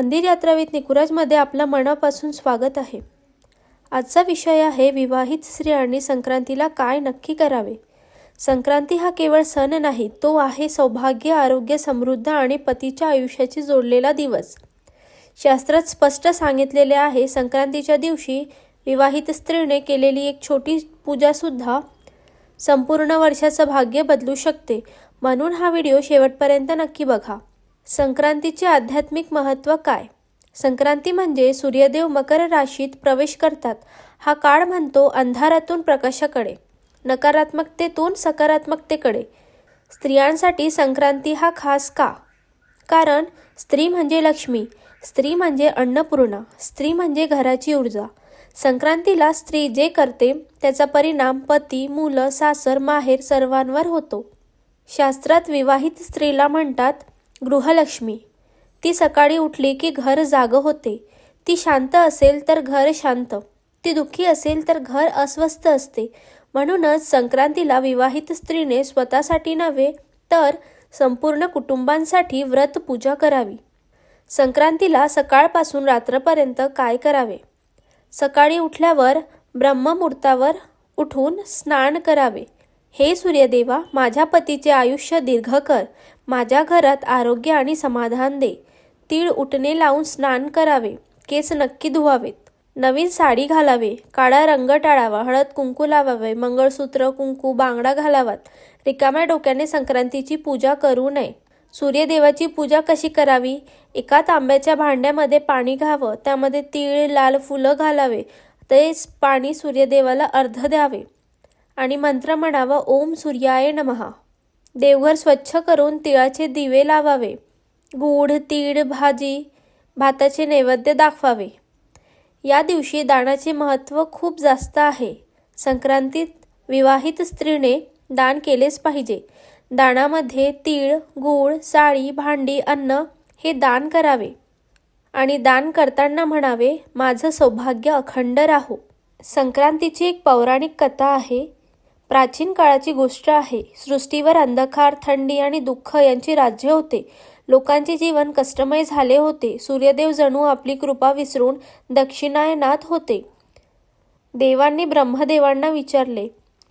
मंदिर यात्रा विथ निकुराजमध्ये आपलं मनापासून स्वागत आहे. आजचा विषय आहे विवाहित स्त्रियांनी संक्रांतीला काय नक्की करावे? संक्रांती हा केवळ सण नाही तो आहे सौभाग्य आरोग्य समृद्ध आणि पतीच्या आयुष्याशी जोडलेला दिवस. शास्त्रात स्पष्ट सांगितलेले आहे संक्रांतीच्या दिवशी विवाहित स्त्रीने केलेली एक छोटी पूजासुद्धा संपूर्ण वर्षाचं भाग्य बदलू शकते. म्हणून हा व्हिडिओ शेवटपर्यंत नक्की बघा. संक्रांतीचे आध्यात्मिक महत्त्व काय? संक्रांती म्हणजे सूर्यदेव मकर राशीत प्रवेश करतात. हा काळ म्हणतो अंधारातून प्रकाशाकडे नकारात्मकतेतून सकारात्मकतेकडे. स्त्रियांसाठी संक्रांती हा खास का? कारण स्त्री म्हणजे लक्ष्मी स्त्री म्हणजे अन्नपूर्णा स्त्री म्हणजे घराची ऊर्जा. संक्रांतीला स्त्री जे करते त्याचा परिणाम पती मुलं सासर माहेर सर्वांवर होतो. शास्त्रात विवाहित स्त्रीला म्हणतात गृहलक्ष्मी. ती सकाळी उठली की घर जागं होते. ती शांत असेल तर घर शांत. ती दुःखी असेल तर घर अस्वस्थ असते. म्हणूनच संक्रांतीला विवाहित स्त्रीने स्वतःसाठी नव्हे तर संपूर्ण कुटुंबांसाठी व्रत पूजा करावी. संक्रांतीला सकाळपासून रात्रपर्यंत काय करावे? सकाळी उठल्यावर ब्रह्ममुहूर्तावर उठून स्नान करावे. हे सूर्यदेवा माझ्या पतीचे आयुष्य दीर्घ कर. माझ्या घरात आरोग्य आणि समाधान दे. तीळ उठणे लावून स्नान करावे. केस नक्की धुवावेत. नवीन साडी घालावे. काळा रंग टाळावा. हळद कुंकू लावावे. मंगळसूत्र कुंकू बांगडा घालावात. रिकाम्या डोक्याने संक्रांतीची पूजा करू नये. सूर्यदेवाची पूजा कशी करावी? एका तांब्याच्या भांड्यामध्ये पाणी घ्यावं. त्यामध्ये तीळ लाल फुलं घालावे. तेच पाणी सूर्यदेवाला अर्ध द्यावे. आणि मंत्र म्हणावा ओम सूर्याय नमहा देवघर स्वच्छ करून तिळाचे दिवे लावावे. गूढ तीळ भाजी भाताचे नैवेद्य दाखवावे. या दिवशी दानाचे महत्त्व खूप जास्त आहे. संक्रांतीत विवाहित स्त्रीने दान केलेच पाहिजे. दानामध्ये तीळ गूळ साळी भांडी अन्न हे दान करावे. आणि दान करताना म्हणावे माझं सौभाग्य अखंड राहो. संक्रांतीची एक पौराणिक कथा आहे. प्राचीन काळाची गोष्ट आहे. सृष्टीवर अंधकार थंडी आणि दुःख यांचे राज्य होते. लोकांचे जीवन कष्टमय झाले होते. सूर्यदेव जणू आपली कृपा विसरून दक्षिणायनात होते. देवांनी ब्रह्मदेवांना विचारले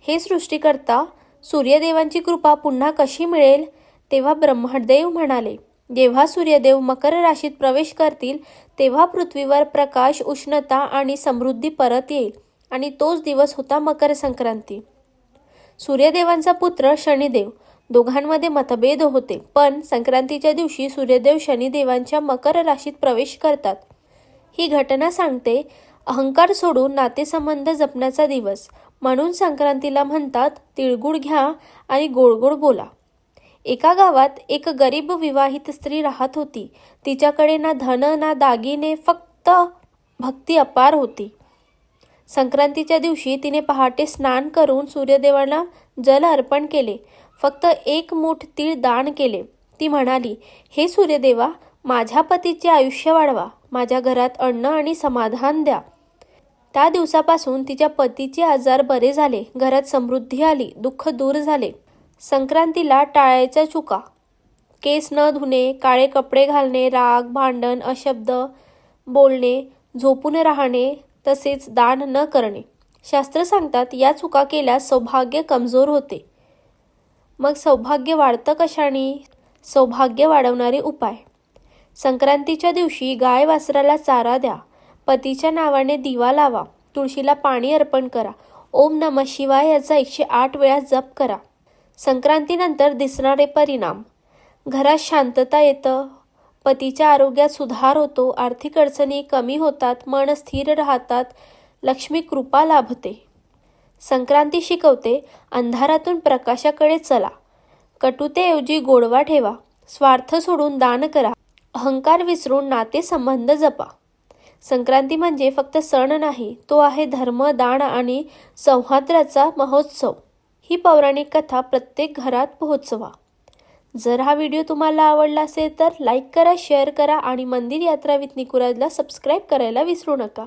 हे सृष्टीकर्ता सूर्यदेवांची कृपा पुन्हा कशी मिळेल? तेव्हा ब्रह्मदेव म्हणाले जेव्हा सूर्यदेव मकर राशीत प्रवेश करतील तेव्हा पृथ्वीवर प्रकाश उष्णता आणि समृद्धी परत येईल आणि तोच दिवस होता मकर संक्रांती. सूर्यदेवांचा पुत्र शनिदेव. दोघांमध्ये मतभेद होते पण संक्रांतीच्या दिवशी सूर्यदेव शनिदेवांच्या मकर राशीत प्रवेश करतात. ही घटना सांगते अहंकार सोडून नातेसंबंध जपण्याचा दिवस. म्हणून संक्रांतीला म्हणतात तिळगुळ घ्या आणि गोड गोड बोला. एका गावात एक गरीब विवाहित स्त्री राहत होती. तिच्याकडे ना धन ना दागिने फक्त भक्ती अपार होती. संक्रांतीच्या दिवशी तिने पहाटे स्नान करून सूर्यदेवाला जल अर्पण केले. फक्त एक मूठ तीळ दान केले. ती म्हणाली हे सूर्यदेवा माझ्या पतीचे आयुष्य वाढवा. माझ्या घरात अन्न आणि समाधान द्या. त्या दिवसापासून तिच्या पतीचे आजार बरे झाले. घरात समृद्धी आली. दुःख दूर झाले. संक्रांतीला टाळायच्या चुका. केस न धुणे काळे कपडे घालणे राग भांडण अशब्द बोलणे झोपून राहणे तसेच दान न करणे. शास्त्र सांगतात या चुका केल्यास सौभाग्य कमजोर होते. मग सौभाग्य वाढतं कशाने? सौभाग्य वाढवणारे उपाय. संक्रांतीच्या दिवशी गाय वासराला चारा द्या. पतीच्या नावाने दिवा लावा. तुळशीला पाणी अर्पण करा. ओम नम शिवाय याचा एकशे आठ वेळा जप करा. संक्रांतीनंतर दिसणारे परिणाम. घरात शांतता येतं. पतीच्या आरोग्यात सुधार होतो आर्थिक अडचणी कमी होतात मन स्थिर राहतात लक्ष्मी कृपा लाभते. संक्रांती शिकवते अंधारातून प्रकाशाकडे चला. कटुतेऐवजी गोडवा ठेवा. स्वार्थ सोडून दान करा. अहंकार विसरून नातेसंबंध जपा. संक्रांती म्हणजे फक्त सण नाही तो आहे धर्म दान आणि सौहार्दाचा महोत्सव. ही पौराणिक कथा प्रत्येक घरात पोहोचवा. जर हा व्हिडिओ तुम्हाला आवडला असेल तर लाईक करा शेअर करा आणि मंदिर यात्रा विथ निकुराजला सबस्क्राईब करायला विसरू नका.